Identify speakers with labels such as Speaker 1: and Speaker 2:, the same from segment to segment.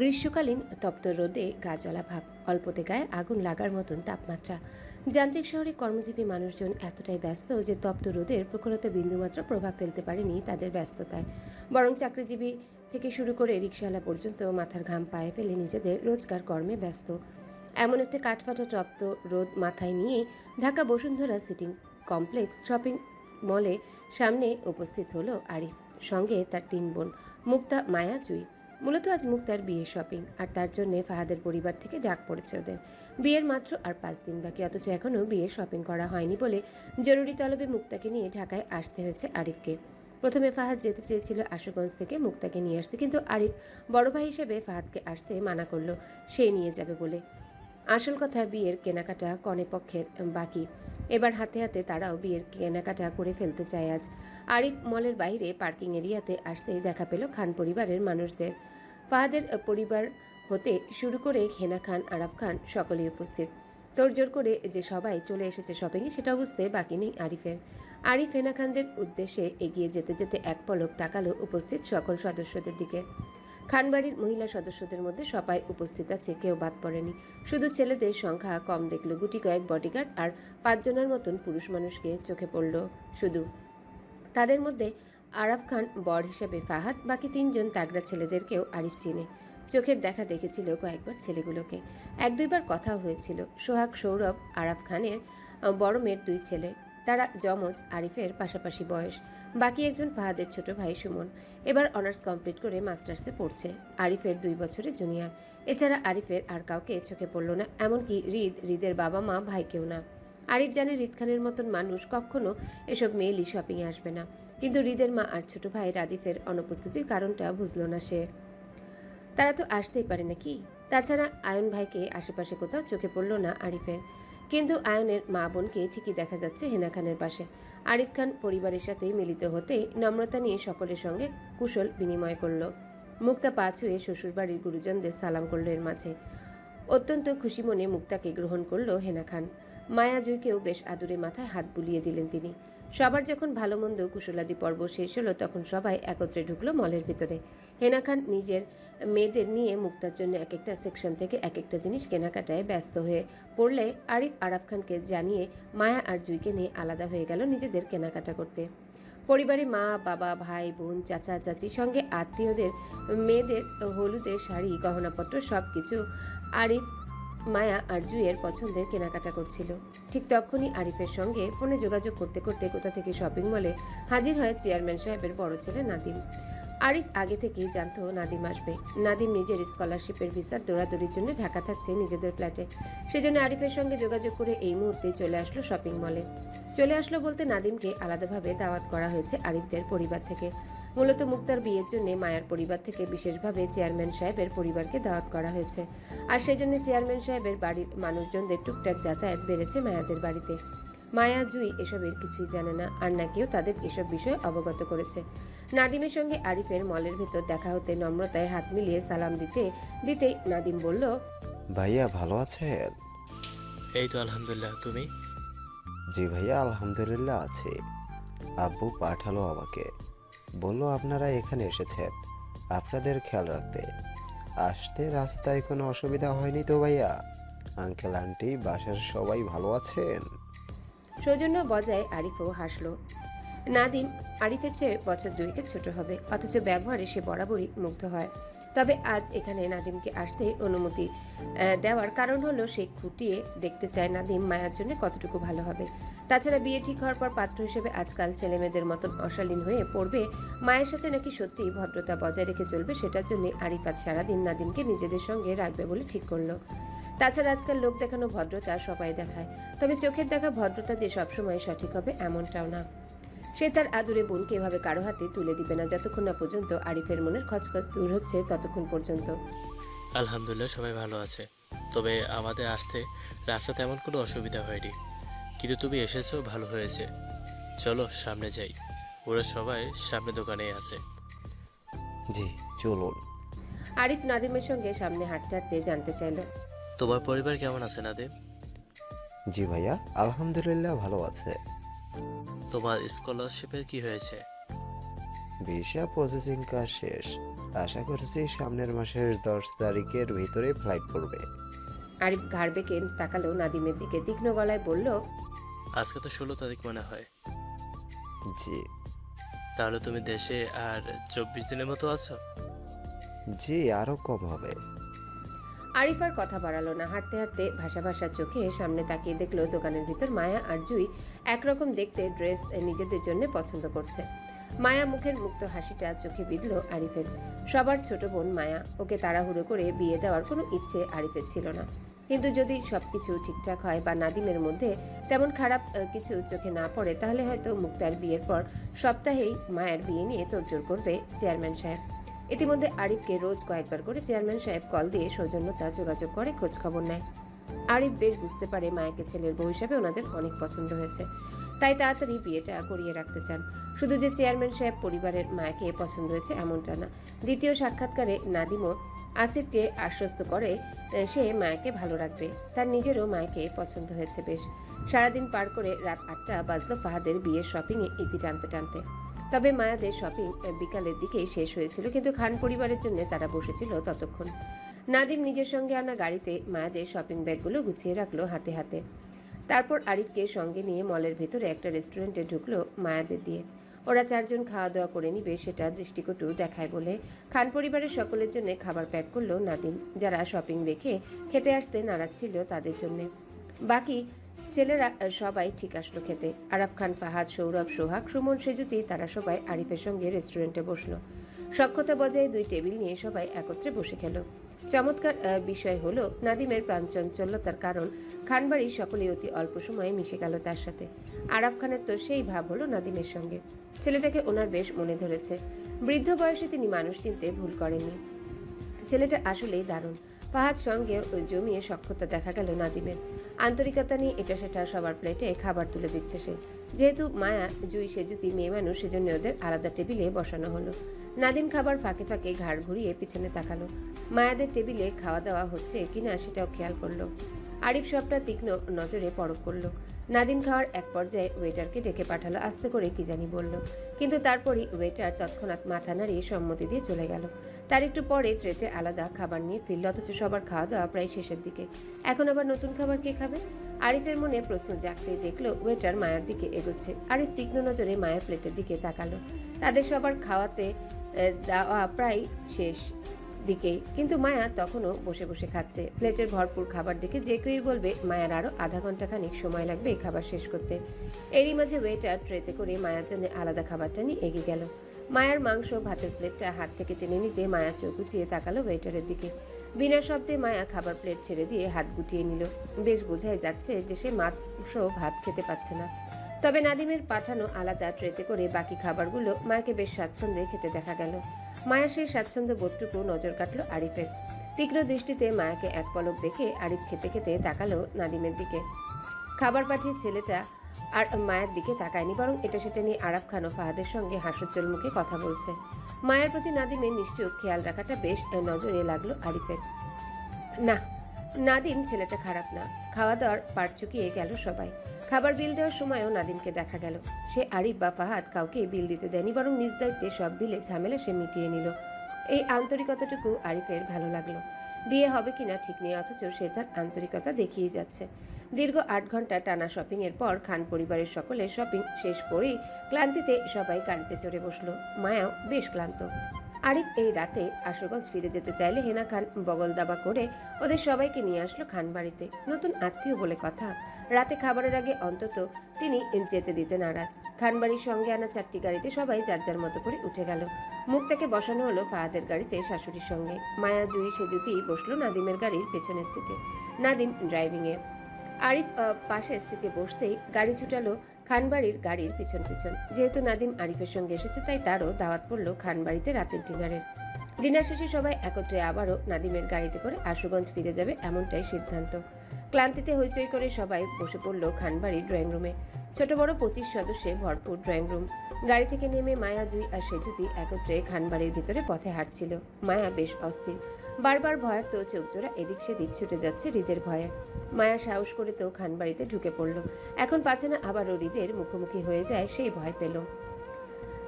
Speaker 1: গ্রীষ্মকালীন তপ্ত রোদে গা জ্বলা ভাব, অল্পতে গায়ে আগুন লাগার মতন তাপমাত্রা। যান্ত্রিক শহরে কর্মজীবী মানুষজন এতটাই ব্যস্ত যে তপ্ত রোদের প্রখরতা বিন্দুমাত্র প্রভাব ফেলতে পারেনি তাদের ব্যস্ততায়। বরং চাকরিজীবী থেকে শুরু করে রিক্সাওয়ালা পর্যন্ত মাথার ঘাম পায়ে ফেলে নিজেদের রোজগার কর্মে ব্যস্ত। এমন একটা কাঠফাটা তপ্ত রোদ মাথায় নিয়ে Dhaka Bashundhara city complex shopping মলে সামনে উপস্থিত হলো আরিফ, সঙ্গে তার তিন বোন, মুক্তা, মায়া, জুই। মূলত আজ মুক্তার বিয়ে শপিং আর তার জন্য ফাহাদের পরিবার থেকে ডাক পড়েছে ওদের। বিয়ের মাত্র আর পাঁচ দিন বাকি, অথচ এখনও বিয়ে শপিং করা হয়নি বলে জরুরি তলবে মুক্তাকে নিয়ে ঢাকায় আসতে হয়েছে আরিফকে। প্রথমে ফাহাদ যেতে চেয়েছিল আশুগঞ্জ থেকে, মুক্তাকে নিয়ে আসতে, কিন্তু আরিফ বড় ভাই হিসেবে ফাহাদকে আসতে মানা করল, সে নিয়ে যাবে বলে। আসল কথা বিয়ের কেনাকাটা কনে পক্ষের বাকি। এবার হাতে হাতে তারাও বিয়ের কেনাকাটা করে ফেলতে চায় আজ। আরিফ মলের বাইরে পার্কিং এরিয়াতে আসতেই দেখা পেল খান পরিবারের মানুষদের। ফাহাদের পরিবার হতে শুরু করে হেনা খান, আরাফ খান সকলেই উপস্থিত। তোড়জোড় করে যে সবাই চলে এসেছে শপিংয়ে সেটা বুঝতে বাকি নেই আরিফের। আরিফ হেনা খানদের উদ্দেশ্যে এগিয়ে যেতে যেতে এক পলক তাকালো উপস্থিত সকল সদস্যদের দিকে। খানবাড়ির মহিলা সদস্যদের মধ্যে সবাই উপস্থিত আছে, কেউ বাদ পড়েনি। শুধু ছেলেদের সংখ্যা কম দেখল, গুটি কয়েক বডিগার্ড আর পাঁচজনের মতন পুরুষ মানুষকে চোখে পড়ল শুধু। তাদের মধ্যে আরাফ খান বর হিসেবে ফাহাদ, বাকি তিনজন তাগড়া ছেলেদেরকেও আরিফ চিনে। চোখের দেখা দেখেছিল কয়েকবার ছেলেগুলোকে। এক দুইবার কথাও হয়েছিল, সোহাগ সৌরভ, আরাফ খানের বড় মেয়ের দুই ছেলে। তারা যমজ, আরিফের পাশাপাশি বয়স। বাকি একজন ফাহাদের ছোট ভাই সুমন। এবার অনার্স কমপ্লিট করে মাস্টার্সে পড়ছে। আরিফের দুই বছরের জুনিয়র। এছাড়া আরিফের আর কাউকে চোখে পড়ল না, এমনকি হৃদ হৃদের বাবা মা ভাইকেও না। আরিফ জানে হৃদ খানের মতন মানুষ কখনো এসব মেয়েলি শপিংয়ে আসবে না। কিন্তু হৃদের মা আর ছোট ভাই রাদিফের অনুপস্থিতির কারণটা বুঝলো না সে। তারা তো আসতেই পারে নাকি? তাছাড়া আয়ন ভাইকে আশেপাশে কোথাও চোখে পড়ল না আরিফের। কিন্তু আয়নের মা বোনকে ঠিকই দেখা যাচ্ছে হেনা খানের পাশে। আরিফ খান পরিবারের সাথে মিলিত হতেই নম্রতা নিয়ে সকলের সঙ্গে কুশল বিনিময় করল। মুক্তা পা ছুঁয়ে শ্বশুরবাড়ির গুরুজনদের সালাম করল এর মাঝে। অত্যন্ত খুশি মনে মুক্তাকে গ্রহণ করল হেনা খান। মায়া জুইকেও বেশ আদুরে মাথায় হাত বুলিয়ে দিলেন তিনি। সবার যখন ভালো মন্দ কুশলাদি পর্ব শেষ হলো, তখন সবাই একত্রে ঢুকলো মলের ভিতরে। হেনা খান নিজের মেয়েদের নিয়ে মুক্তার জন্য এক একটা সেকশন থেকে এক একটা জিনিস কেনাকাটায় ব্যস্ত হয়ে পড়লে আরিফ আরাফ খানকে জানিয়ে মায়া আর জুইকে নিয়ে আলাদা হয়ে গেল নিজেদের কেনাকাটা করতে। পরিবারে মা, বাবা, ভাই, বোন, চাচা, চাচি, সঙ্গে আত্মীয়দের, মেয়েদের হলুদের শাড়ি, গহনাপত্র সব কিছু আরিফ, মায়া আর জুইয়ের পছন্দের কেনাকাটা করছিল। ঠিক তখনই আরিফের সঙ্গে ফোনে যোগাযোগ করতে করতে কোথা থেকে শপিং মলে হাজির হয় চেয়ারম্যান সাহেবের বড় ছেলে নাদিম। আরিফ আগে থেকেই জানতো নাদিম আসবে। নাদিম নিজের স্কলারশিপের ভিসার দৌড়াদৌড়ির জন্য ঢাকা থাকছে নিজেদের ফ্ল্যাটে। সেজন্য আরিফের সঙ্গে যোগাযোগ করে এই মুহূর্তে চলে আসলো শপিং মলে। চলে আসলো বলতে নাদিমকে আলাদাভাবে দাওয়াত করা হয়েছে আরিফদের পরিবার থেকে। মূলত মুক্তার বিয়ের জন্য মায়ার পরিবার থেকে বিশেষভাবে চেয়ারম্যান সাহেবের পরিবারকে দাওয়াত করা হয়েছে। আর সেজন্য চেয়ারম্যান সাহেবের বাড়ির মানুষজনদের টুকটাক যাতায়াত বেড়েছে মায়াদের বাড়িতে। মায়া জুই এসবের কিছুই জানে না আর না কেউ তাদের এসব বিষয়ে অবগত করেছে। নাদিমের সঙ্গে আরিফের মলের ভেতর দেখা হতে নম্রতায় হাত মিলিয়ে সালাম দিতে দিতেই নাদিম বলল
Speaker 2: ভাইয়া ভালো আছেন?
Speaker 3: এই তো আলহামদুলিল্লাহ তুমি?
Speaker 2: জি ভাইয়া আলহামদুলিল্লাহ আছে। আব্বু পাঠালো আমাকে। বলল আপনারা এখানে এসেছেন। আপনাদের খেয়াল রাখতে। আসতে রাস্তায় কোনো অসুবিধা হয়নি তো ভাইয়া? আঙ্কেল আন্টি বাসার সবাই ভালো আছেন?
Speaker 1: সৌজন্য বজায় আরিফও হাসলো। নাদিম আরিফের চেয়ে বছর দুয়েকের ছোট হবে, অথচ ব্যবহারে সে বরাবরই মুগ্ধ হয়। তবে আজ এখানে নাদিমকে আসতে অনুমতি দেওয়ার কারণ হলো সে খুঁটিয়ে দেখতে চায় নাদিম মায়ার জন্য কতটুকু ভালো হবে। তাছাড়া বিয়ে ঠিক হওয়ার পর পাত্র হিসেবে আজকাল ছেলেমেয়েদের মতন অশালীন হয়ে পড়বে, মায়ের সাথে নাকি সত্যিই ভদ্রতা বজায় রেখে চলবে সেটার জন্য আরিফ আজ সারাদিন নাদিমকে নিজেদের সঙ্গে রাখবে বলে ঠিক করল। তাছাড়া আজকাল লোক দেখানো ভদ্রতা সবাই দেখায়। তবে চোখের দেখা ভদ্রতা যে সবসময় সঠিক হবে এমনটাও না। সে তার আদুরে বোনকে এভাবে কারও হাতে তুলে দিবে না যতক্ষণ না পর্যন্ত আরিফের মনের খচখচ দূর হচ্ছে ততক্ষণ পর্যন্ত।
Speaker 3: আলহামদুলিল্লাহ সবাই ভালো আছে। তবে আমাদের আসতে রাস্তা তেমন কোনো অসুবিধা হয়নি। কিন্তু তুমি এসেছ ভালো হয়েছে। চলো সামনে যাই। ওরা সবাই সামনে দোকানে আছে।
Speaker 2: জি চলুন।
Speaker 1: আরিফ নাদিমের সঙ্গে সামনে হাঁটতে হাঁটতে জানতে চাইলো
Speaker 3: তোমার পরিবার কেমন আছে নাদিম?
Speaker 2: জি ভাইয়া আলহামদুলিল্লাহ ভালো আছে।
Speaker 3: তোমার স্কলারশিপের কি হয়েছে?
Speaker 2: ভিসা প্রসেসিং কাজ শেষ। আশা করছি সামনের মাসের দশ তারিখের ভিতরে ফ্লাইট পড়বে
Speaker 1: আরিফ ঘাড় বেঁকে তাকালো নাদিমের দিকে তীক্ষ্ণ গলায় বলল
Speaker 3: আজকে তো ষোলো তারিখ মনে হয়।
Speaker 2: জি।
Speaker 3: তাহলে তুমি দেশে আর চব্বিশ দিনের মতো আছো?
Speaker 2: জি আরও কম হবে।
Speaker 1: আরিফ আর কথা বাড়ালো না। হাঁটতে হাঁটতে ভাষা ভাষা চোখে সামনে তাকিয়ে দেখল দোকানের ভিতর মায়া আর জুই একরকম দেখতে ড্রেস নিজেদের জন্য পছন্দ করছে। মায়া মুখের মুক্ত হাসিটা চোখে বিঁধল আরিফের। সবার ছোট বোন মায়া, ওকে তাড়াহুড়ো করে বিয়ে দেওয়ার কোনো ইচ্ছে আরিফের ছিল না। কিন্তু যদি সবকিছু ঠিকঠাক হয় বা নাদিমের মধ্যে তেমন খারাপ কিছু চোখে না পড়ে, তাহলে হয়তো মুক্তার বিয়ের পর সপ্তাহেই মায়ের বিয়ে নিয়ে তোড়জোড় করবে চেয়ারম্যান সাহেব। ইতিমধ্যে আরিফকে রোজ কয়েকবার করে চেয়ারম্যান সাহেব কল দিয়ে সৌজন্যতা যোগাযোগ করে খোঁজ খবর নেয়। আরিফ বেশ বুঝতে পারে মায়াকে ছেলের বউ হিসাবে ওনাদের অনেক পছন্দ হয়েছে। তাই তাড়াতাড়ি বিয়েটা করিয়ে রাখতে চান। শুধু যে চেয়ারম্যান সাহেব পরিবারের মায়াকে পছন্দ হয়েছে এমনটা না। দ্বিতীয় সাক্ষাৎকারে নাদিমও আসিফকে আশ্বস্ত করে সে মায়াকে ভালো রাখবে। তার নিজেরও মায়াকে পছন্দ হয়েছে বেশ। সারাদিন পার করে রাত আটটা বাজলো ফাহাদের বিয়ের শপিংয়ে ইতি টানতে টানতে। তবে মায়াদের শপিং বিকালের দিকেই শেষ হয়েছিল, কিন্তু খান পরিবারের জন্য তারা বসেছিল ততক্ষণ। নাদিম নিজের সঙ্গে আনা গাড়িতে মায়াদের শপিং ব্যাগগুলো গুছিয়ে রাখল হাতে হাতে। তারপর আরিফকে সঙ্গে নিয়ে মলের ভেতরে একটা রেস্টুরেন্টে ঢুকলো মায়াদের দিয়ে। ওরা চারজন খাওয়া দাওয়া করে নিবে সেটা দৃষ্টিকটু দেখায় বলে খান পরিবারের সকলের জন্য খাবার প্যাক করল নাদিম, যারা শপিং রেখে খেতে আসতে নাড়াচ্ছিল তাদের জন্য। বাকি ছেলেরা সবাই ঠিক আসলো খেতে। আরাফ খান, ফাহাদ, সৌরভ, সোহাগ, সুমন, সেজুতি, তারা সবাই আরিফের সঙ্গে রেস্টুরেন্টে বসল। সক্ষতা বজায় দুই টেবিল নিয়ে সবাই একত্রে বসে খেলো। চমৎকার বিষয় হলো নাদিমের প্রাণচঞ্চলতার কারণ। খানবাড়ির সকলেই অতি অল্প সময়ে মিশে গেল তার সাথে। আরাফ খানের তো সেই ভাব হলো নাদিমের সঙ্গে। ছেলেটাকে ওনার বেশ মনে ধরেছে। বৃদ্ধ বয়সে তিনি মানুষ চিনতে ভুল করেননি। ছেলেটা আসলেই দারুণ। ফাহাদ সঙ্গে জমিয়ে সক্ষতা দেখা গেল নাদিমের। আন্তরিকতা নিয়ে এটা সেটা সবার প্লেটে খাবার তুলে দিচ্ছে সে। যেহেতু মায়া, জুই সেজুতি, মেয়ে মানুষ, সেজন্য ওদের আলাদা টেবিলে বসানো হলো। নাদিম খাবার ফাঁকে ফাঁকে ঘাড় ঘুরিয়ে পিছনে তাকালো। মায়াদের টেবিলে খাওয়া দাওয়া হচ্ছে কিনা সেটাও খেয়াল করল। আরিফ সবটা তীক্ষ্ণ নজরে পরখ করল। নাদিম খাওয়ার এক পর্যায়ে ওয়েটারকে ডেকে পাঠালো আস্তে করে, কি জানি বলল। কিন্তু তারপরই ওয়েটার তৎক্ষণাৎ মাথা নাড়িয়ে সম্মতি দিয়ে চলে গেল। তার একটু পরে ট্রেতে আলাদা খাবার নিয়ে ফিরল, অথচ সবার খাওয়া দাওয়া প্রায় শেষের দিকে। এখন আবার নতুন খাবার কে খাবে? আরিফের মনে প্রশ্ন জাগতেই দেখল, ওয়েটার মায়ের দিকে এগোচ্ছে। আরিফ তীক্ষ্ণ নজরে মায়ের প্লেটের দিকে তাকালো। তাদের সবার খাওয়াতে দেওয়া প্রায় শেষ। দিকেই। কিন্তু মায়া তখনও বসে বসে খাচ্ছে। প্লেটের ভরপুর খাবার দেখে যে কেউই বলবে, মায়ার আরও আধা ঘণ্টা খানিক সময় লাগবে এই খাবার শেষ করতে। এরই মাঝে ওয়েটার ট্রেতে করে মায়ার জন্য আলাদা খাবারটা নিয়ে এগিয়ে গেল। মায়ার মাংস, ভাতের প্লেটটা হাত থেকে টেনে নিতে মায়া চোখ গুছিয়ে তাকালো ওয়েটারের দিকে। বিনা শব্দে মায়া খাবার প্লেট ছেড়ে দিয়ে হাত গুটিয়ে নিল। বেশ বোঝাই যাচ্ছে যে সে মাংস, ভাত খেতে পাচ্ছে না। তবে নাদিমের পাঠানো আলাদা ট্রেতে করে বাকি খাবারগুলো মায়াকে বেশ স্বাচ্ছন্দ্যে খেতে দেখা গেল। মায়া সেই স্বাচ্ছন্দ্য বোধটুকু নজর কাটলো আরিফের। তীক্ষ্ণ দৃষ্টিতে মায়াকে এক পলক দেখে আরিফ খেতে খেতে তাকালো নাদিমের দিকে। খাবার পাঠিয়ে ছেলেটা আর মায়ের দিকে তাকায়নি, বরং এটা সেটা নিয়ে আরাফ খান ও ফাহাদের সঙ্গে হাস্যোজ্জ্বল মুখে কথা বলছে। মায়ের প্রতি নাদিমের নিশ্চয় খেয়াল রাখাটা বেশ নজরে লাগল আরিফের। না, নাদিম ছেলেটা খারাপ না। খাওয়া দাওয়ার পাট চুকিয়ে গেল সবাই। খাবার বিল দেওয়ার সময়ও নাদিমকে দেখা গেল। সে আরিফ বা ফাহাদ কাউকে বিল দিতে দেয়নি, বরং নিজ দায়িত্বে সব বিলে ঝামেলা সে মিটিয়ে নিল। এই আন্তরিকতাটুকু আরিফের ভালো লাগল। বিয়ে হবে কিনা ঠিক নেই, অথচ সে তার আন্তরিকতা দেখিয়ে যাচ্ছে। দীর্ঘ আট ঘণ্টা টানা শপিং এর পর খান পরিবারের সকলে শপিং শেষ করেই ক্লান্তিতে সবাই গাড়িতে চড়ে বসল। মায়াও বেশ ক্লান্ত। আরিফ এই রাতে আশুগঞ্জ ফিরে যেতে চাইলে হেনা খান বগল দাবা করে ওদের সবাইকে নিয়ে আসলো খান বাড়িতে নতুন আত্মীয় বলে কথা। রাতে খাবারের আগে অন্তত তিনি যেতে দিতে নারাজ। খানবাড়ির সঙ্গে আনা চারটি গাড়িতে সবাই যার যার মতো করে উঠে গেল। মুখ মুক্তাকে বসানো হলো ফাহাদের গাড়িতে শাশুড়ির সঙ্গে। মায়া জুই সেজুতি বসল নাদিমের গাড়ির পেছনের সিটে নাদিম ড্রাইভিংয়ে আরিফ পাশের সিটে বসতেই গাড়ি ছুটালো খানবাড়ির গাড়ির পিছন পিছন। যেহেতু নাদিম আরিফের সঙ্গে এসেছে, তাই তারও দাওয়াত পড়ল খানবাড়িতে রাতের ডিনারের। ডিনার শেষে সবাই একত্রে আবারও নাদিমের গাড়িতে করে আশুগঞ্জ ফিরে যাবে এমনটাই সিদ্ধান্ত। ক্লান্তিতে হইচই করে সবাই বসে পড়ল খানবাড়ির ড্রয়িং রুমে। ছোট বড় পঁচিশ সদস্যে ভরপুর ড্রয়িং রুম। গাড়ি থেকে নেমে মায়া জুই আর সেজুতি একত্রে খানবাড়ির ভিতরে পথে হাঁটছিল। মায়া বেশ অস্থির। বারবার ভয়ার তো চোখজোড়া এদিক সেদিক ছুটে যাচ্ছে হৃদের ভয়ে। মায়া সাহস করে তো খানবাড়িতে ঢুকে পড়ল। এখন পাচ্ছে না আবারও হৃদের মুখোমুখি হয়ে যায় সেই ভয় পেল।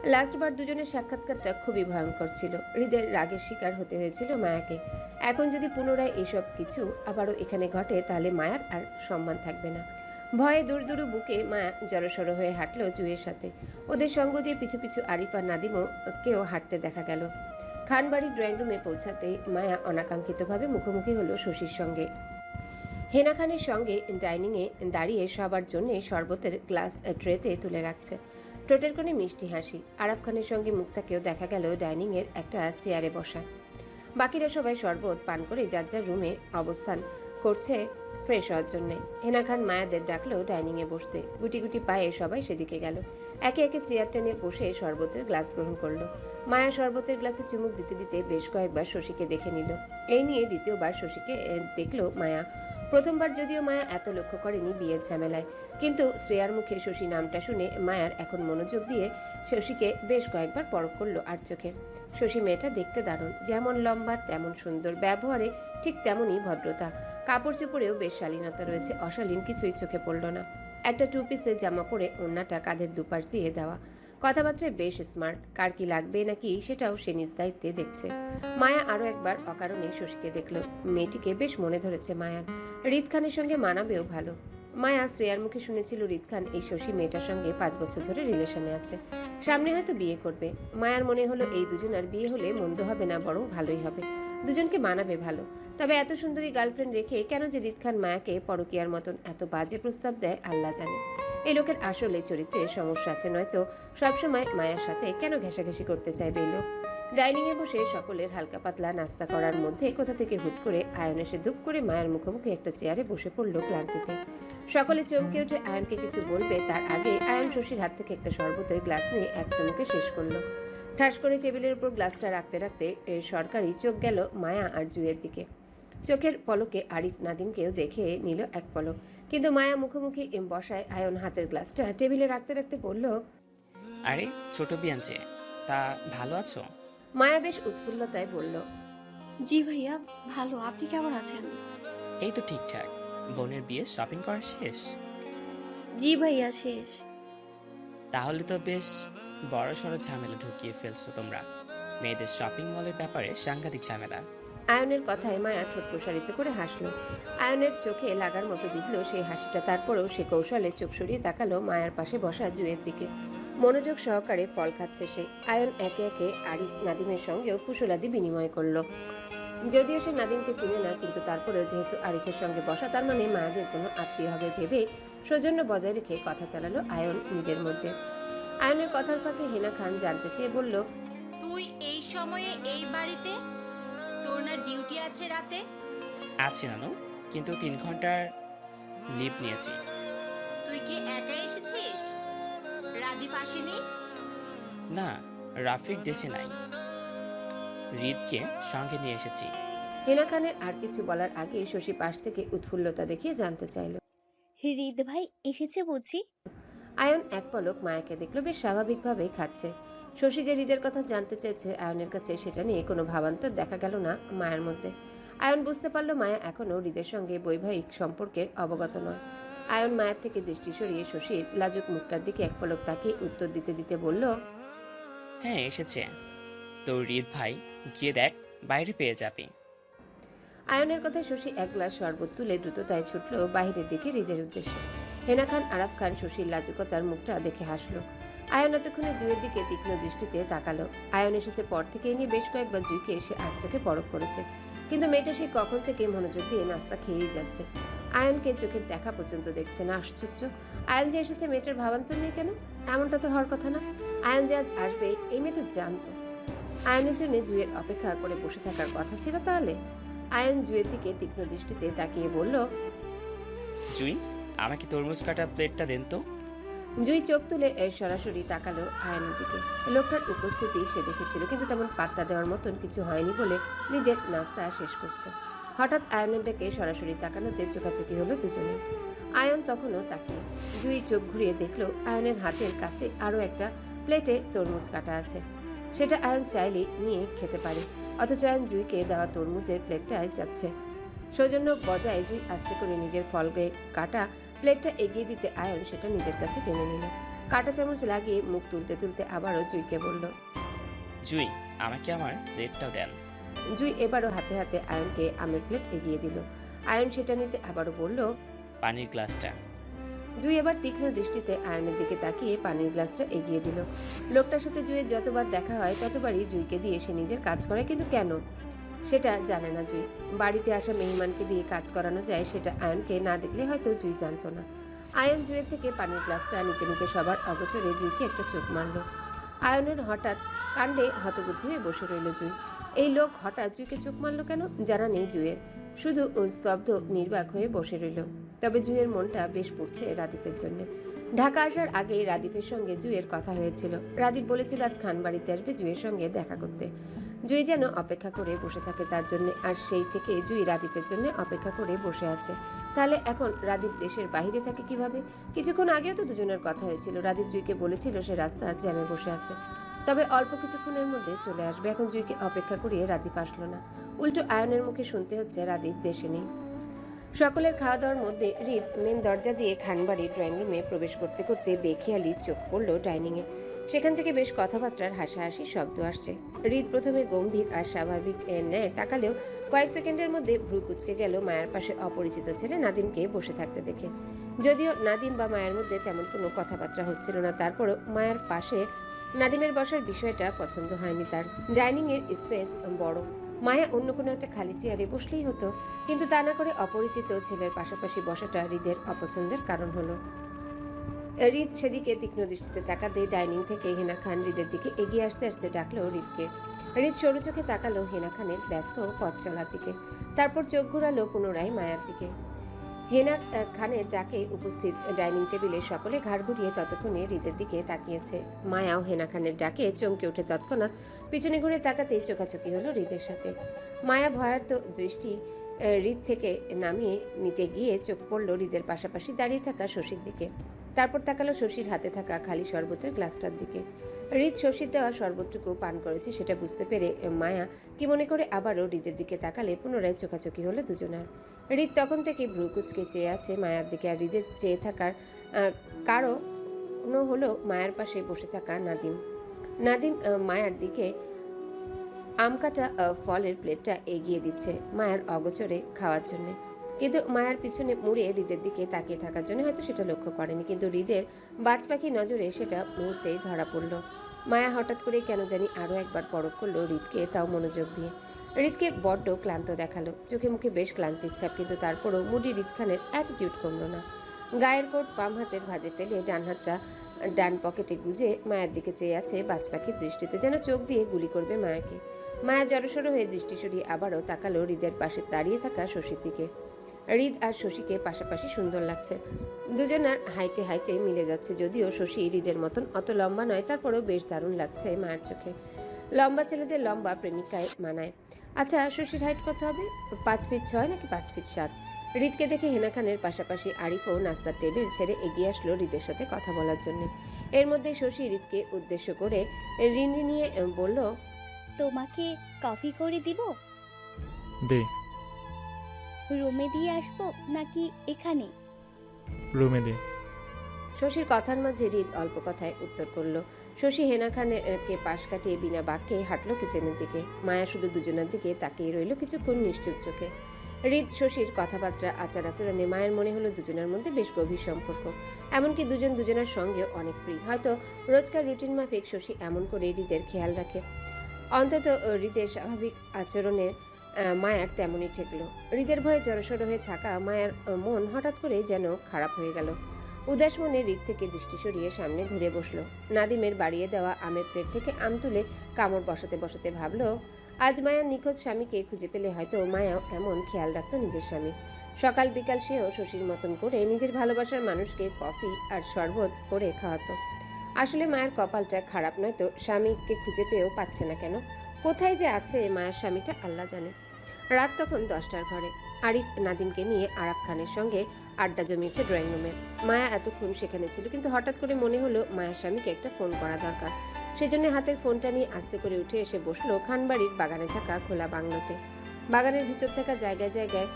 Speaker 1: লাস্টবার দুজনের সাক্ষাৎকারটা খুবই ভয়ঙ্কর ছিল। হৃদের রাগের শিকার হতে হয়েছিল মায়াকে। এখন যদি পুনরায় এসব কিছু আবারও এখানে ঘটে, তাহলে মায়ার আর সম্মান থাকবে না। ভয়ে দূর দূর বুকে মায়া জড়সড় হয়ে হাঁটলো জুয়ের সাথে। ওদের সঙ্গ দিয়ে পিছু পিছু আরিফ আর নাদিমও কেউ হাঁটতে দেখা গেল। খানবাড়ির ড্রয়িং রুমে পৌঁছাতে মায়া অনাকাঙ্ক্ষিতভাবে মুখোমুখি হলো শশীর সঙ্গে। হেনা খানের সঙ্গে ডাইনিংয়ে দাঁড়িয়ে সবার জন্য শরবতের গ্লাস ট্রেতে তুলে রাখছে। ঠোঁটের কোণে মিষ্টি হাসি। আরাফ খানের সঙ্গে মুক্তাকেও দেখা গেল ডাইনিংয়ের একটা চেয়ারে বসা। বাকিরা সবাই শরবত পান করে যার যার রুমে অবস্থান। করছে ফ্রেশ হওয়ার জন্যে। হেনা খান মায়াদের ডাকলো ডাইনিংয়ে বসতে। গুটি গুটি পায়ে সবাই সেদিকে গেল। একে একে চেয়ার টেনে বসে শরবতের গ্লাস গ্রহণ করল। মায়া শরবতের গ্লাসে চুমুক দিতে দিতে বেশ কয়েকবার শশীকে দেখে নিল। এই নিয়ে দ্বিতীয়বার শশীকে দেখল মায়া। প্রথমবার যদিও মায়া এত লক্ষ্য করেনি বিয়ের ঝামেলায়। কিন্তু শ্রেয়ার মুখে শশী নামটা শুনে মায়ার এখন মনোযোগ দিয়ে শশীকে বেশ কয়েকবার পরখ করল আর চোখে শশী মেয়েটা দেখতে দারুণ। যেমন লম্বা, তেমন সুন্দর। ব্যবহারে ঠিক তেমনই ভদ্রতা। কাপড় চোপড়েও বেশ শালীনতা রয়েছে। অশালীন কিছুই চোখে পড়ল না। একটা টু পিসের জামা পরে অন্যটা কাঁধের দুপাশ দিয়ে দেওয়া। কথাবার্তায় বেশ স্মার্ট। কার কি লাগবে নাকি সেটাও সে নিজ দায়িত্বে দেখছে। মায়া আরও একবার অকারণে শশীকে দেখল। মেয়েটিকে বেশ মনে ধরেছে মায়ার। রিদ খানের সঙ্গে মানাবেও ভালো। মায়া শ্রেয়ার মুখে শুনেছিল রিদ খান এই শশী মেয়েটার সঙ্গে পাঁচ বছর ধরে রিলেশনে আছে। সামনে হয়তো বিয়ে করবে। মায়ার মনে হলো এই দুজনার বিয়ে হলে মন্দ হবে না, বরং ভালোই হবে। দুজনকে মানাবে ভালো। তবে এত সুন্দরী গার্লফ্রেন্ড রেখে কেন যে রিদ খান মায়াকে পরকিয়ার মতন এত বাজে প্রস্তাব দেয়, আল্লাহ জানে। এই লোকের আসলে চরিত্রে সমস্যা আছে, নয়তো সবসময় মায়ের সাথে কেন ঘেঁষাঘেঁষি করতে চাইবে এই লোক? ডাইনিং এ বসে সকলের হালকা পাতলা নাস্তা করার মধ্যে কোথা থেকে হুট করে আয়ন এসে ধুপ করে মায়ের মুখোমুখি একটা চেয়ারে বসে পড়ল ক্লান্তিতে। সকলে চমকে উঠে আয়নকে কিছু বলবে, তার আগে আয়ন শশীর হাত থেকে একটা শরবতের গ্লাস নিয়ে এক চমকে শেষ করল। ঠাস করে টেবিলের উপর গ্লাসটা রাখতে রাখতে সরকারি চোখ গেল মায়া আর জুয়ের দিকে। চোখের পলকে আরিফ নাদিমকেও দেখে নিল এক পলক। কিন্তু মায়া মুখোমুখি এম বসায় আয়ন হাতের গ্লাসটা টেবিলে রাখতে রাখতে বলল
Speaker 4: আরে ছোট বিয়াঞ্চে তা ভালো আছো?
Speaker 1: মায়া বেশ উৎফুল্লতায় বলল
Speaker 5: জি ভাইয়া ভালো। আপনি কেমন আছেন?
Speaker 4: এই তো ঠিকঠাক। বোনের বিয়ে শপিং করা শেষ?
Speaker 5: জি ভাইয়া শেষ।
Speaker 4: তাহলে তো বেশ বড় সড়ো ঝামেলা ঢুকিয়ে ফেলছো তোমরা। মেয়েদের শপিং মলের ব্যাপারে সাংঘাতিক ঝামেলা।
Speaker 1: আয়নের কথায় মায়া ঠোঁট প্রসারিত করে হাসলো। আয়নের চোখে লাগার মতো বিঁধল সেই হাসিটা। তারপরেও সে কৌশলে চোখ সরিয়ে তাকালো মায়ার পাশে বসা জুয়ের দিকে। মনোযোগ সহকারে ফল খাচ্ছে সে। আয়ন একে একে আরিফ নাদিমের সঙ্গেও কুশলাদি বিনিময় করল। যদিও সে নাদিমকে চিনে না, কিন্তু তারপরেও যেহেতু আরিফের সঙ্গে বসা, তার মানে মায়াদের কোনো আত্মীয় হবে ভেবে সৌজন্য বজায় রেখে কথা চালালো আয়ন নিজের মধ্যে। আয়নের কথার ফাঁকে হেনা খান জানতে চেয়ে বলল,
Speaker 6: তুই এই সময়ে এই বাড়িতে? তোর না ডিউটি আছে রাতে?
Speaker 4: আছি নানু। কিন্তু তিন ঘণ্টার লিভ নিয়েছি।
Speaker 6: তুই কি একা এসেছিস? রাদীপ আসেনি?
Speaker 4: না রাফিক দেশে নাই। রিদকে সঙ্গে নিয়ে এসেছি।
Speaker 1: হেনা খানের আর কিছু বলার আগে শশী পাশ থেকে উৎফুল্লতা দেখিয়ে জানতে চাইল।
Speaker 7: হৃদ ভাই এসেছে বুঝি?
Speaker 1: আয়ন এক পলক মায়াকে দেখল বেশ স্বাভাবিকভাবেই খাচ্ছে। শশী যে হৃদের কথা জানতে চেয়েছে আয়নের কাছে সেটা নিয়ে কোনো ভাবান্তর দেখা গেল না মায়ের মধ্যে। আয়ন বুঝতে পারল মায়া এখনও হৃদের সঙ্গে বৈবাহিক সম্পর্কে অবগত নয়। আয়ন মায়ের থেকে দৃষ্টি সরিয়ে শশীর লাজুক মুখটার দিকে এক পলক তাকিয়ে উত্তর দিতে দিতে বলল
Speaker 4: হ্যাঁ এসেছে। তো রিদ ভাই গিয়ে দেখ বাইরে পেয়ে যাবে।
Speaker 1: আয়নের কথায় শশী এক গ্লাস শরবত তুলে দ্রুততায় ছুটল বাহিরের দিকে হৃদের উদ্দেশ্যে। হেনা খান আরাফ খান শশীর লাজুকতার মুখটা দেখে হাসলো। আয়ন এতক্ষণে জুয়ের দিকে তীক্ষ্ণ দৃষ্টিতে তাকালো। আয়ন এসেছে পর থেকে নিয়ে বেশ কয়েকবার জুইকে এসে আর চোখে পরখ করেছে। কিন্তু মেয়েটা সেই কখন থেকে মনোযোগ দিয়ে নাস্তা খেয়েই যাচ্ছে। আয়নকে চোখের দেখা পর্যন্ত দেখছে না, আশ্চর্য। আয়ন যে এসেছে মেয়েটার ভাবান্তর নেই কেন? এমনটা তো হওয়ার কথা না। আয়ন যে আজ আসবে, এই মেয়ে তো জানতো। আয়নের জন্য জুয়ের অপেক্ষা করে বসে থাকার কথা ছিল তাহলে? আয়ন জুয়ের দিকে তীক্ষ্ণ দৃষ্টিতে তাকিয়ে বলল,
Speaker 4: জুই, আমাকে তরমুজ কাটা প্লেটটা দেন তো।
Speaker 1: জুই চোখ তুলে এ সরাসরি তাকালো আয়নের দিকে। লোকটার উপস্থিতি সে দেখেছিল, কিন্তু তেমন পাত্তা দেওয়ার মতন কিছু হয়নি বলে নিজের নাস্তা শেষ করছে। হঠাৎ আয়নের ডেকে সরাসরি তাকানোতে চোখাচোখি হলো দুজনে। আয়ন তখনও তাকে জুই চোখ ঘুরিয়ে দেখল আয়নের হাতের কাছে আরও একটা প্লেটে তরমুজ কাটা আছে। সেটা আয়ন চাইলে নিয়ে খেতে পারে, অথচ আয়ন জুইকে দেওয়া তরমুজের প্লেটটায় যাচ্ছে। সৌজন্য বজায় জুই আস্তে করে নিজের ফলকে কাটা প্লেটটা এগিয়ে দিতে আয়ন সেটা নিজের কাছে টেনে নিল। কাঁটা চামচ লাগিয়ে মুখ তুলতে তুলতে আবারও জুইকে বলল
Speaker 4: জুই আমাকে আমার প্লেটটাও দেন।
Speaker 1: জুই এবারও হাতে হাতে আয়নকে আমের প্লেট এগিয়ে দিল। আয়ন সেটা নিতে আবারও বলল
Speaker 4: পানির গ্লাসটা।
Speaker 1: জুই এবার তীক্ষ্ণ দৃষ্টিতে আয়নের দিকে তাকিয়ে পানির গ্লাসটা এগিয়ে দিল। লোকটার সাথে জুইয়ের যতবার দেখা হয় ততবারই জুইকে দিয়ে সে নিজের কাজ করে কিন্তু কেন? সেটা জানে না জুই। বাড়িতে আসা মেহমানকে দিয়ে কাজ করানো যায়, সেটা আয়নকে না দেখলে হয়তো জুই জানতো না। আয়ন জুয়ের থেকে পানির গ্লাসটা নিতে নিতে সবার অগোচরে জুইকে একটা চোখ মারল। আয়নের হঠাৎ কাণ্ডে হতবুদ্ধি হয়ে বসে রইল জুই। এই লোক হঠাৎ জুইকে চোখ মারলো কেন? জানা নেই জুয়ের শুধু স্তব্ধ, নির্বাক হয়ে বসে রইল। তবে জুয়ের মনটা বেশ পড়ছে রাদীপের জন্য। ঢাকা আসার আগেই রাদীপের সঙ্গে জুয়ের কথা হয়েছিল। রাদীপ বলেছিল, আজ খান বাড়িতে আসবে জুয়ের সঙ্গে দেখা করতে। জুই যেন অপেক্ষা করে বসে থাকে তার জন্য, আর সেই থেকে জুই রাদীপের জন্য অপেক্ষা করে বসে আছে। তাহলে এখন রাদীপ দেশের বাইরে থাকে কীভাবে? কিছুক্ষণ আগেও তো দুজনের কথা হয়েছিল। রাদীপ জুইকে বলেছিল সে রাস্তা জ্যামে বসে আছে। তবে অল্প কিছুক্ষণের মধ্যে চলে আসবে। এখন জুইকে অপেক্ষা করিয়ে রাদীপ আসলো না। উল্টো আয়নের মুখে শুনতে হচ্ছে রাদীপ দেশে নেই। সকলের খাওয়া দাওয়ার মধ্যে রিদ মেন দরজা দিয়ে খানবাড়ি ড্রয়িং রুমে প্রবেশ করতে করতে বেখেয়ালি চোখ পড়ল ডাইনিংয়ে। সেখান থেকে বেশ কথাবার্তার হাসাহাসি শব্দ আসছে। রিদ প্রথমে গম্ভীর আর স্বাভাবিক এর ন্যায় তাকালেও কয়েক সেকেন্ডের মধ্যে ভ্রু কুচকে গেল মায়ের পাশে অপরিচিত ছেলে নাদিমকে বসে থাকতে দেখে। যদিও নাদিম বা মায়ের মধ্যে তেমন কোনো কথাবার্তা হচ্ছিল না, তারপরও মায়ের পাশে নাদিমের বসার বিষয়টা পছন্দ হয়নি তার। ডাইনিং এর স্পেস বড়। মায়া অন্য কোনো একটা খালি চেয়ারে বসলেই হতো, কিন্তু তা না করে অপরিচিত ছেলের পাশাপাশি বসাটা হৃদের অপছন্দের কারণ হলো। হৃদ সেদিকে তীক্ষ্ণ দৃষ্টিতে তাকাতে ডাইনিং থেকে হেনা খান হৃদের দিকে এগিয়ে আসতে আসতে ডাকলো হৃদকে হৃদ সরু চোখে তাকালো হেনা খানের ব্যস্ত পথ চলার দিকে। তারপর চোখ ঘোরালো পুনরায় মায়ার দিকে। হেনা খানের ডাকে উপস্থিত ডাইনিং টেবিলে সকলে ঘাড় ঘুরিয়ে ততক্ষণে হৃদের দিকে তাকিয়েছে। মায়াও হেনা খানের ডাকে চমকে উঠে তৎক্ষণাৎ। পিছনে ঘুরে তাকাতেই চোখাচোখি হলো হৃদের সাথে। মায়া ভয়ার্ত দৃষ্টি হৃদ থেকে নামিয়ে নিতে গিয়ে চোখ পড়ল হৃদের পাশাপাশি দাঁড়িয়ে থাকা শশীর দিকে। তারপর তাকালো শশীর হাতে থাকা খালি শরবতের গ্লাসটার দিকে। হৃদ শশীর দেওয়া শরবতটুকু পান করেছে, সেটা বুঝতে পেরে মায়া কি মনে করে আবারও হৃদের দিকে তাকালে পুনরায় চোখাচোখি হলো দুজনার। হৃদ তখন থেকে ভ্রু কুচকে চেয়ে আছে মায়ার দিকে আর হৃদের চেয়ে থাকার কারণ হলো মায়ার পাশে বসে থাকা নাদিম। নাদিম মায়ার দিকে আম কাটা ফলের প্লেটটা এগিয়ে দিচ্ছে মায়ার অগোচরে খাওয়ার জন্য। কিন্তু মায়ার পিছনে মুড়ে হৃদের দিকে তাকিয়ে থাকার জন্য হয়তো সেটা লক্ষ্য করেনি। কিন্তু হৃদের বাজ পাখি নজরে সেটা মুহূর্তেই ধরা পড়ল। মায়া হঠাৎ করে কেন জানি আরও একবার পরখ করল হৃদকে তাও মনোযোগ দিয়ে। হৃদকে বড্ড ক্লান্ত দেখাল। চোখে মুখে বেশ ক্লান্তির ছাপ, কিন্তু তারপরও মুডি হৃদ খানের অ্যাটিটিউড কমলো না। গায়ের কোট বাম হাতের ভাঁজে ফেলে ডান হাতটা ডান পকেটে গুজে মায়ের দিকে চেয়ে আছে বাজ পাখির দৃষ্টিতে, যেন চোখ দিয়ে গুলি করবে মায়াকে। মায়া জড়সড় হয়ে দৃষ্টি সরিয়ে আবারও তাকালো হৃদের পাশে দাঁড়িয়ে থাকা শশীর দিকে। হৃদ আর শশীকে পাশাপাশি সুন্দর লাগছে। দুজনার হাইটে হাইটে মিলে যাচ্ছে যদিও শশী হৃদের মতন অত লম্বা নয় তারপরেও বেশ দারুণ লাগছে মায়ের চোখে। লম্বা ছেলেদের লম্বা প্রেমিকায় মানায়। আচ্ছা শশীর হাইট কত হবে? পাঁচ ফিট ছয় নাকি পাঁচ ফিট সাত? হৃদকে দেখে হেনা খানের পাশাপাশি আরিফও নাস্তার টেবিল ছেড়ে এগিয়ে আসলো হৃদের সাথে কথা বলার জন্য। এর মধ্যে শশী হৃদকে উদ্দেশ্য করে ঋণ নিয়ে বলল
Speaker 7: তোমাকে কফি করে দিব?
Speaker 8: দে।
Speaker 7: রুমে দিয়ে আসব নাকি এখানে?
Speaker 8: রুমে দে।
Speaker 1: শশীর কথার মাঝে হৃদ অল্প কথায় উত্তর করল। শশী হেনা খানকে পাশ কাটিয়ে বিনা বাক্যে হাঁটলো কিচেনের দিকে। মায়া শুধু দুজনের দিকে তাকিয়ে রইল কিছুক্ষণ নিশ্চুপ চোখে। হৃদ শশীর কথাবার্তা আচার আচরণে মায়ের মনে হলো দুজনের মধ্যে বেশ গভীর সম্পর্ক। এমনকি দুজন দুজনের সঙ্গে অনেক ফ্রি হয়তো রোজকার রুটিন মাফিক শশী এমন করে হৃদের খেয়াল রাখে। অন্তত হৃদের স্বাভাবিক আচরণে আহ, মায়ার তেমনই ঠেকলো। হৃদের ভয়ে জড়সড় হয়ে থাকা মায়ার মন হঠাৎ করে যেন খারাপ হয়ে গেল। উদাস মনে হৃদ থেকে দৃষ্টি সরিয়ে সামনে ঘুরে বসল। নাদিমের বাড়িয়ে দেওয়া আমের প্লেট থেকে আম তুলে কামড় বসাতে বসাতে ভাবল, আজ মায়ার নিখোঁজ স্বামীকে খুঁজে পেলে হয়তো মায়াও এমন খেয়াল রাখত নিজের স্বামী। সকাল বিকাল সেও শশীর মতন করে নিজের ভালোবাসার মানুষকে কফি আর শরবত করে খাওয়াতো। আসলে মায়ের কপালটা খারাপ নয় তো, স্বামীকে খুঁজে পেয়েও পাচ্ছে না কেন? কোথায় যে আছে মায়ের স্বামীটা আল্লাহ জানে। রাত তখন দশটার ঘরে। আরিফ, নাদিমকে নিয়ে আরাফ খানের সঙ্গে আড্ডা জমিয়েছে ড্রয়িং রুমে। মায়া এতক্ষণ সেখানে ছিল, কিন্তু হঠাৎ করে মনে হলো মায়ের স্বামীকে একটা ফোন করা দরকার। সেজন্য হাতের ফোনটা নিয়ে আস্তে করে উঠে এসে বসল খানবাড়ির বাগানে থাকা খোলা বাংলোতে। বাগানের ভিতর থাকা জায়গায় জায়গায়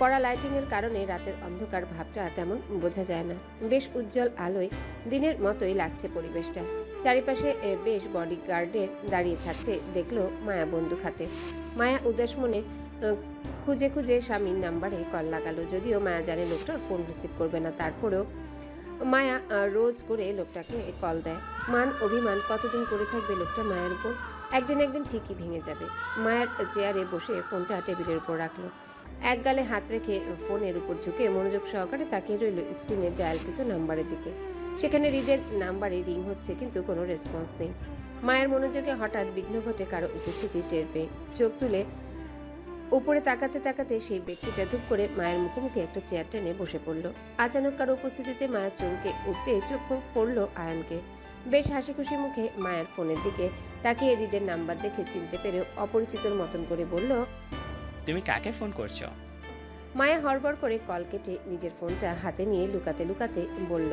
Speaker 1: কড়া লাইটিংয়ের কারণে রাতের অন্ধকার ভাবটা তেমন বোঝা যায় না। বেশ উজ্জ্বল আলোয় দিনের মতোই লাগছে পরিবেশটা। চারিপাশে বেশ বডিগার্ডের দাঁড়িয়ে থাকতে দেখল মায়া বন্দুক হাতে। মায়া উদাস মনে খুঁজে খুঁজে স্বামীর নাম্বারে কল লাগালো। যদিও মায়া জানে লোকটার ফোন রিসিভ করবে না, তারপরেও মায়া রোজ করে লোকটাকে কল দেয়। মান অভিমান, কতদিন করে থাকবে লোকটা মায়ের উপর? একদিন একদিন ঠিকই ভেঙে যাবে। মায়ের চেয়ারে বসে ফোনটা টেবিলের উপর রাখল। এক গালে হাত রেখে ফোনের উপর ঝুঁকে মনোযোগ সহকারে তাকিয়ে রইল স্ক্রিনের ডায়ালকৃত নাম্বারের দিকে। সেখানে হৃদের নাম্বারে রিং হচ্ছে কিন্তু কোনো রেসপন্স নেই। মায়ের মনোযোগে হঠাৎ বিঘ্ন ঘটে কারও উপস্থিতি টের পেয়ে চোখ তুলে উপরে তাকাতে তাকাতে সেই ব্যক্তিটা ধূপ করে মায়ের মুখোমুখি একটা চেয়ার টেনে বসে পড়ল। আচানক কারও উপস্থিতিতে মায়া চমকে উঠতে চোখ পড়ল আয়নকে। বেশ হাসি খুশি মুখে মায়ের ফোনের দিকে তাকিয়ে হৃদের নাম্বার দেখে চিনতে পেরে অপরিচিতর মতন করে বলল
Speaker 4: তুমি কাকে ফোন করছ?
Speaker 1: মায়া হড়বড় করে কল কেটে নিজের ফোনটা হাতে নিয়ে লুকাতে লুকাতে বলল